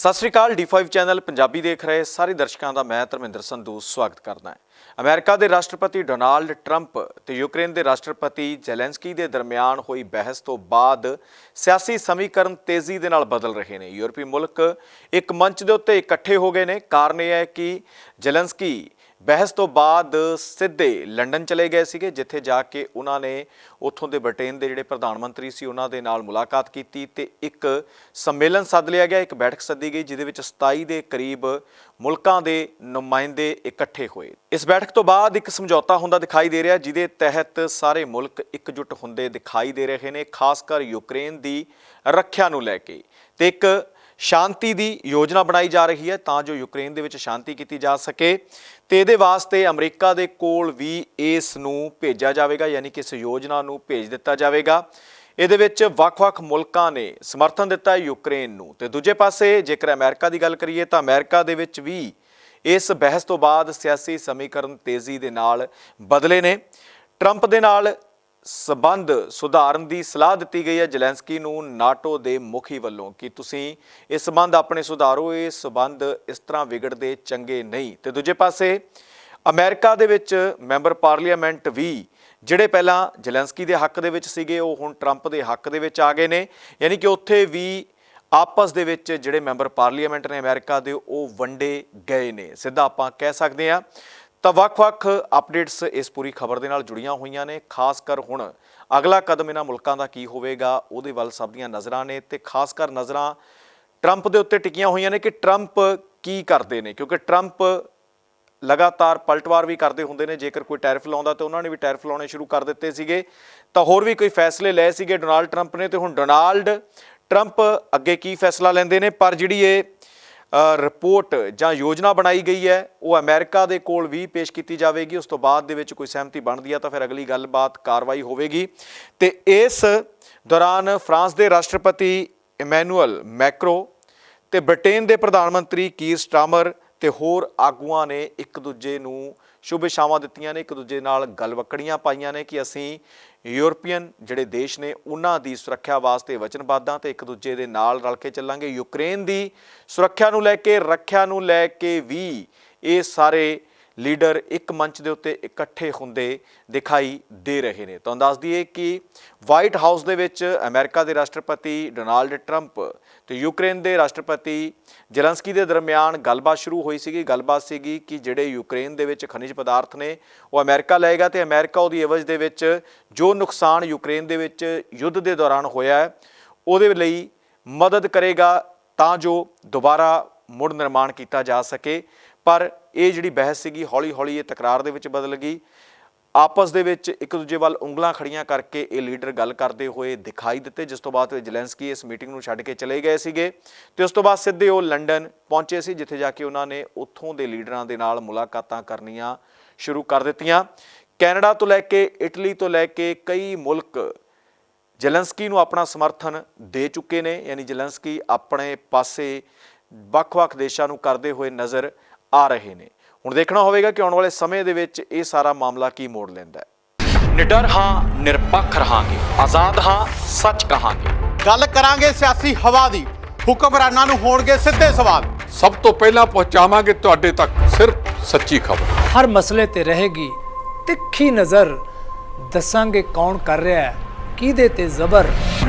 ਸਤਿ ਸ੍ਰੀ ਅਕਾਲ D5 channel Punjabi ਦੇਖ ਰਹੇ ਸਾਰੇ ਦਰਸ਼ਕਾਂ ਦਾ ਮੈਂ ਧਰਮਿੰਦਰ ਸੰਧੂ ਸਵਾਗਤ ਕਰਦਾ ਹਾਂ। ਅਮਰੀਕਾ ਦੇ ਰਾਸ਼ਟਰਪਤੀ ਡੋਨਾਲਡ ਟਰੰਪ ਤੇ ਯੂਕਰੇਨ ਦੇ ਰਾਸ਼ਟਰਪਤੀ ਜ਼ੈਲੈਂਸਕੀ ਦੇ ਦਰਮਿਆਨ ਹੋਈ ਬਹਿਸ ਤੋਂ ਬਾਅਦ ਸਿਆਸੀ ਸਮੀਕਰਨ ਤੇਜ਼ੀ ਦੇ ਨਾਲ ਬਦਲ ਰਹੇ ਨੇ। ਯੂਰਪੀ ਮੁਲਕ ਇੱਕ ਮੰਚ ਦੇ ਉੱਤੇ ਇਕੱਠੇ ਹੋ ਗਏ ਨੇ। ਕਾਰਨ ਇਹ ਹੈ ਕਿ ਜ਼ੈਲੈਂਸਕੀ ਬਹਿਸ ਤੋਂ ਬਾਅਦ ਸਿੱਧੇ ਲੰਡਨ ਚਲੇ ਗਏ ਸੀਗੇ, ਜਿੱਥੇ ਜਾ ਕੇ ਉਹਨਾਂ ਨੇ ਉੱਥੋਂ ਦੇ ਬ੍ਰਿਟੇਨ ਦੇ ਜਿਹੜੇ ਪ੍ਰਧਾਨ ਮੰਤਰੀ ਸੀ, ਉਹਨਾਂ ਦੇ ਨਾਲ ਮੁਲਾਕਾਤ ਕੀਤੀ ਤੇ ਇੱਕ ਸੰਮੇਲਨ ਸੱਦ ਲਿਆ ਗਿਆ, ਇੱਕ ਬੈਠਕ ਸੱਦੀ ਗਈ, ਜਿਹਦੇ ਵਿੱਚ 27 ਦੇ ਕਰੀਬ ਮੁਲਕਾਂ ਦੇ ਨੁਮਾਇੰਦੇ ਇਕੱਠੇ ਹੋਏ। ਇਸ ਬੈਠਕ ਤੋਂ ਬਾਅਦ ਇੱਕ ਸਮਝੌਤਾ ਹੁੰਦਾ ਦਿਖਾਈ ਦੇ ਰਿਹਾ, ਜਿਹਦੇ ਤਹਿਤ ਸਾਰੇ ਮੁਲਕ ਇਕਜੁੱਟ ਹੁੰਦੇ ਦਿਖਾਈ ਦੇ ਰਹੇ ਨੇ, ਖਾਸ ਕਰ ਯੂਕਰੇਨ ਦੀ ਰੱਖਿਆ ਨੂੰ ਲੈ ਕੇ। ਤੇ ਇੱਕ ਸ਼ਾਂਤੀ ਦੀ ਯੋਜਨਾ ਬਣਾਈ ਜਾ ਰਹੀ ਹੈ, ਤਾਂ ਜੋ ਯੂਕਰੇਨ ਦੇ ਵਿੱਚ ਸ਼ਾਂਤੀ ਕੀਤੀ ਜਾ ਸਕੇ। ਤੇ ਇਹਦੇ ਵਾਸਤੇ ਅਮਰੀਕਾ ਦੇ ਕੋਲ ਵੀ ਇਸ ਨੂੰ ਭੇਜਿਆ ਜਾਵੇਗਾ, ਯਾਨੀ ਕਿ ਇਸ ਯੋਜਨਾ ਨੂੰ ਭੇਜ ਦਿੱਤਾ ਜਾਵੇਗਾ। ਇਹਦੇ ਵਿੱਚ ਵੱਖ-ਵੱਖ ਮੁਲਕਾਂ ਨੇ ਸਮਰਥਨ ਦਿੱਤਾ ਹੈ ਯੂਕਰੇਨ ਨੂੰ। ਤੇ ਦੂਜੇ ਪਾਸੇ ਜੇਕਰ ਅਮਰੀਕਾ ਦੀ ਗੱਲ ਕਰੀਏ ਤਾਂ ਅਮਰੀਕਾ ਦੇ ਵਿੱਚ ਵੀ ਇਸ ਬਹਿਸ ਤੋਂ ਬਾਅਦ ਸਿਆਸੀ ਸਮੀਕਰਨ ਤੇਜ਼ੀ ਦੇ ਨਾਲ ਬਦਲੇ ਨੇ। ਟਰੰਪ ਦੇ ਨਾਲ ਸਬੰਧ ਸੁਧਾਰਨ ਦੀ ਸਲਾਹ ਦਿੱਤੀ ਗਈ ਹੈ ਜ਼ੈਲੈਂਸਕੀ ਨੂੰ ਨਾਟੋ ਦੇ ਮੁਖੀ ਵੱਲੋਂ। ਕਿ ਤੁਸੀਂ ਇਹ ਸਬੰਧ ਆਪਣੇ ਸੁਧਾਰੋ ਇਹ ਸਬੰਧ ਇਸ ਤਰ੍ਹਾਂ ਵਿਗੜਦੇ ਚੰਗੇ ਨਹੀਂ। ਤੇ ਦੂਜੇ ਪਾਸੇ, ਅਮਰੀਕਾ ਦੇ ਵਿੱਚ ਮੈਂਬਰ ਪਾਰਲੀਮੈਂਟ ਵੀ ਜਿਹੜੇ ਪਹਿਲਾਂ ਜ਼ੈਲੈਂਸਕੀ ਦੇ ਹੱਕ ਦੇ ਵਿੱਚ ਸੀਗੇ, ਉਹ ਹੁਣ ਟਰੰਪ ਦੇ ਹੱਕ ਦੇ ਵਿੱਚ ਆ ਗਏ ਨੇ। ਯਾਨੀ ਕਿ ਉੱਥੇ ਵੀ ਆਪਸ ਦੇ ਵਿੱਚ ਜਿਹੜੇ ਮੈਂਬਰ ਪਾਰਲੀਮੈਂਟ ਨੇ ਅਮਰੀਕਾ ਦੇ, ਉਹ ਵੰਡੇ ਗਏ ਨੇ। ਸਿੱਧਾ ਆਪਾਂ ਕਹਿ ਸਕਦੇ ਹਾਂ ਤਾਂ ਵੱਖ-ਵੱਖ ਅਪਡੇਟਸ ਇਸ ਪੂਰੀ ਖਬਰ ਦੇ ਨਾਲ ਜੁੜੀਆਂ ਹੋਈਆਂ ਨੇ। ਖਾਸ ਕਰ ਹੁਣ ਅਗਲਾ ਕਦਮ ਇਹਨਾਂ ਮੁਲਕਾਂ ਦਾ ਕੀ ਹੋਵੇਗਾ, ਉਹਦੇ ਵੱਲ ਸਭ ਦੀਆਂ ਨਜ਼ਰਾਂ ਨੇ ਤੇ ਖਾਸ ਕਰ ਨਜ਼ਰਾਂ ਟਰੰਪ ਦੇ ਉੱਤੇ ਟਿਕੀਆਂ ਹੋਈਆਂ ਨੇ ਕਿ ਟਰੰਪ ਕੀ ਕਰਦੇ ਨੇ, ਕਿਉਂਕਿ ਟਰੰਪ ਲਗਾਤਾਰ ਪਲਟਵਾਰ ਵੀ ਕਰਦੇ ਹੁੰਦੇ ਨੇ। ਜੇਕਰ ਕੋਈ ਟੈਰਿਫ ਲਾਉਂਦਾ ਤੇ ਉਹਨਾਂ ਨੇ ਵੀ ਟੈਰਿਫ ਲਾਉਣੇ ਸ਼ੁਰੂ ਕਰ ਦਿੱਤੇ ਸੀਗੇ। ਤਾਂ ਹੋਰ ਵੀ ਕੋਈ ਫੈਸਲੇ ਲਏ ਸੀਗੇ ਡੋਨਾਲਡ ਟਰੰਪ ਨੇ ਤੇ ਹੁਣ ਡੋਨਾਲਡ ਟਰੰਪ ਅੱਗੇ ਕੀ ਫੈਸਲਾ ਲੈਂਦੇ ਨੇ, ਪਰ ਜਿਹੜੀ ਇਹ ਰਿਪੋਰਟ ਜਾਂ ਯੋਜਨਾ ਬਣਾਈ ਗਈ ਹੈ, ਉਹ ਅਮਰੀਕਾ ਦੇ ਕੋਲ ਵੀ ਪੇਸ਼ ਕੀਤੀ ਜਾਵੇਗੀ। ਉਸ ਤੋਂ ਬਾਅਦ ਦੇ ਵਿੱਚ ਕੋਈ ਸਹਿਮਤੀ ਬਣਦੀ ਹੈ ਤਾਂ ਫਿਰ ਅਗਲੀ ਗੱਲਬਾਤ ਕਾਰਵਾਈ ਹੋਵੇਗੀ। ਤੇ ਇਸ ਦੌਰਾਨ ਫਰਾਂਸ ਦੇ ਰਾਸ਼ਟਰਪਤੀ ਇਮੈਨੂਅਲ ਮੈਕਰੋ ਤੇ ਬ੍ਰਿਟੇਨ ਦੇ ਪ੍ਰਧਾਨ ਮੰਤਰੀ ਕੀਰ ਸਟਾਮਰ ਤੇ ਹੋਰ ਆਗੂਆਂ ਨੇ ਇੱਕ ਦੂਜੇ ਨੂੰ ਸ਼ੁਭ ਇਛਾਵਾਂ ਦਿੱਤੀਆਂ ਨੇ, ਇੱਕ ਦੂਜੇ ਨਾਲ ਗਲਵਕੜੀਆਂ ਪਾਈਆਂ ਨੇ ਕਿ ਅਸੀਂ ਯੂਰਪੀਅਨ ਜਿਹੜੇ ਦੇਸ਼ ਨੇ, ਉਹਨਾਂ ਦੀ ਸੁਰੱਖਿਆ ਵਾਸਤੇ ਵਚਨਬੱਧ ਹਾਂ ਤੇ ਇੱਕ ਦੂਜੇ ਦੇ ਨਾਲ ਰਲ ਕੇ ਚੱਲਾਂਗੇ। ਯੂਕਰੇਨ ਦੀ ਸੁਰੱਖਿਆ ਨੂੰ ਲੈ ਕੇ, ਰੱਖਿਆ ਨੂੰ ਲੈ ਕੇ ਵੀ ਇਹ ਸਾਰੇ ਲੀਡਰ ਇੱਕ ਮੰਚ ਦੇ ਉੱਤੇ ਇਕੱਠੇ ਹੁੰਦੇ ਦਿਖਾਈ ਦੇ ਰਹੇ ਨੇ। ਤੁਹਾਨੂੰ ਦੱਸ ਦਈਏ ਕਿ ਵਾਈਟ ਹਾਊਸ ਦੇ ਵਿੱਚ ਅਮਰੀਕਾ ਦੇ ਰਾਸ਼ਟਰਪਤੀ ਡੋਨਾਲਡ ਟਰੰਪ ਤੇ ਯੂਕਰੇਨ ਦੇ ਰਾਸ਼ਟਰਪਤੀ ਜ਼ੈਲੈਂਸਕੀ ਦੇ ਦਰਮਿਆਨ ਗੱਲਬਾਤ ਸ਼ੁਰੂ ਹੋਈ ਸੀਗੀ। ਗੱਲਬਾਤ ਸੀਗੀ ਕਿ ਜਿਹੜੇ ਯੂਕਰੇਨ ਦੇ ਵਿੱਚ ਖਣਿਜ ਪਦਾਰਥ ਨੇ, ਉਹ ਅਮਰੀਕਾ ਲਏਗਾ ਤੇ ਅਮਰੀਕਾ ਉਹਦੀ ਇਵਜ਼ ਦੇ ਵਿੱਚ ਜੋ ਨੁਕਸਾਨ ਯੂਕਰੇਨ ਦੇ ਵਿੱਚ ਯੁੱਧ ਦੇ ਦੌਰਾਨ ਹੋਇਆ ਉਹਦੇ ਲਈ ਮਦਦ ਕਰੇਗਾ ਤਾਂ ਜੋ ਦੁਬਾਰਾ ਮੁੜ ਨਿਰਮਾਣ ਕੀਤਾ ਜਾ ਸਕੇ। ਪਰ ਇਹ ਜਿਹੜੀ ਬਹਿਸ ਸੀਗੀ ਹੌਲੀ ਹੌਲੀ ਇਹ ਤਕਰਾਰ ਦੇ ਵਿੱਚ ਬਦਲ ਗਈ। ਆਪਸ ਦੇ ਵਿੱਚ ਇੱਕ ਦੂਜੇ ਵੱਲ ਉਂਗਲਾਂ ਖੜੀਆਂ ਕਰਕੇ ਇਹ ਲੀਡਰ ਗੱਲ ਕਰਦੇ ਹੋਏ ਦਿਖਾਈ ਦਿੱਤੇ, ਜਿਸ ਤੋਂ ਬਾਅਦ ਜ਼ੈਲੈਂਸਕੀ ਇਸ ਮੀਟਿੰਗ ਨੂੰ ਛੱਡ ਕੇ ਚਲੇ ਗਏ ਸੀਗੇ। ਤੇ ਉਸ ਤੋਂ ਬਾਅਦ ਸਿੱਧੇ ਉਹ ਲੰਡਨ ਪਹੁੰਚੇ ਸੀ, ਜਿੱਥੇ ਜਾ ਕੇ ਉਹਨਾਂ ਨੇ ਉੱਥੋਂ ਦੇ ਲੀਡਰਾਂ ਦੇ ਨਾਲ ਮੁਲਾਕਾਤਾਂ ਕਰਨੀਆਂ ਸ਼ੁਰੂ ਕਰ ਦਿੱਤੀਆਂ। ਕੈਨੇਡਾ ਤੋਂ ਲੈ ਕੇ ਇਟਲੀ ਤੋਂ ਲੈ ਕੇ ਕਈ ਮੁਲਕ ਜ਼ੈਲੈਂਸਕੀ ਨੂੰ ਆਪਣਾ ਸਮਰਥਨ ਦੇ ਚੁੱਕੇ ਨੇ, ਯਾਨੀ ਜ਼ੈਲੈਂਸਕੀ ਆਪਣੇ ਪਾਸੇ ਵੱਖ-ਵੱਖ ਦੇਸ਼ਾਂ ਨੂੰ ਕਰਦੇ ਹੋਏ ਨਜ਼ਰ ਆ ਰਹੇ ਨੇ। ਹੁਣ ਦੇਖਣਾ ਹੋਵੇਗਾ ਕਿ ਆਉਣ ਵਾਲੇ ਸਮੇਂ ਦੇ ਵਿੱਚ ਇਹ ਸਾਰਾ ਮਾਮਲਾ ਕੀ ਮੋੜ ਲੈਂਦਾ ਹੈ। ਨਿਡਰ ਹਾਂ ਨਿਰਪੱਖ ਰਹਾਂਗੇ। ਆਜ਼ਾਦ ਹਾਂ ਸੱਚ ਕਹਾਂਗੇ। ਗੱਲ ਕਰਾਂਗੇ ਸਿਆਸੀ ਹਵਾ ਦੀ। ਹੁਕਮਰਾਨਾਂ ਨੂੰ ਹੋਣਗੇ ਸਿੱਧੇ ਸਵਾਲ। ਸਭ ਤੋਂ ਪਹਿਲਾਂ ਪਹੁੰਚਾਵਾਂਗੇ ਤੁਹਾਡੇ ਤੱਕ ਸਿਰਫ ਸੱਚੀ ਖਬਰ। ਹਰ ਮਸਲੇ ਤੇ ਰਹੇਗੀ ਤਿੱਖੀ ਨਜ਼ਰ। ਦੱਸਾਂਗੇ ਕੌਣ ਕਰ ਰਿਹਾ ਹੈ ਕਿਹਦੇ ਤੇ ਜ਼ਬਰ।